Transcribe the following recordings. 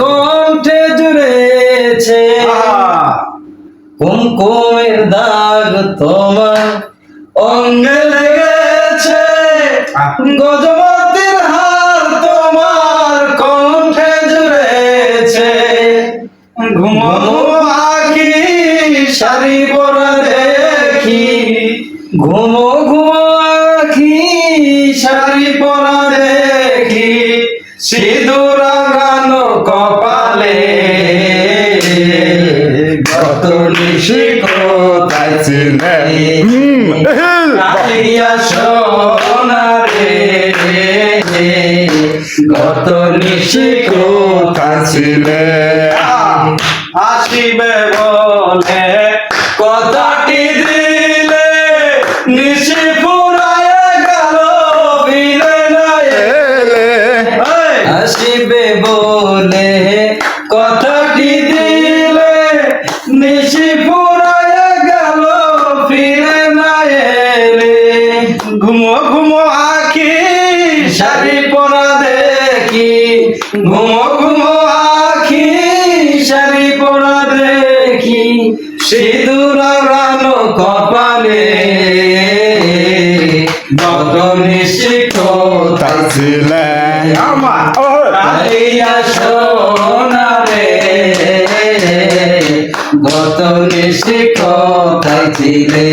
কণ্ঠে জুড়েছে। কুমকুমের দাগ তোমার অঙ্গে লেগেছে। গজমতির হার তোমার কণ্ঠে জুড়েছে। ঘুমো আখি শাড়ি পরা দেখি। ঘুমো ঘুমো আখি শাড়ি পরা দেখি। সিঁদুর কোথায় ছিলে কালিয়া সোনারে কত নিশি কোথায় ছিলে আসিবে বলে কথাটি ঘুমো ঘুমো আখি শাড়ি পরা দেখি। ঘুমো ঘুমো আখি শাড়ি পরা দেখি। সিঁদুর রানো কপালে। বদনি শিখোতাই ছিলে। আমার আইয়া ছিলে।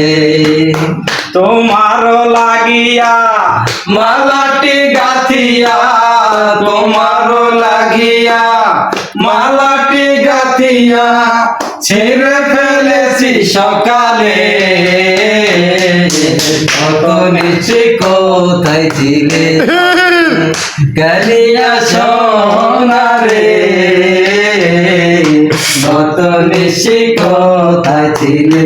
তোমার লাগিয়া মালাটি গাথিয়া, তোমার লাগিয়া মালাটি গাথিয়া ছেড়ে ফেলেছি সকালে। কত নিশি কোথায় ছিলে? কালিয়া সোনারে গত নিশি কোথায় ছিলে?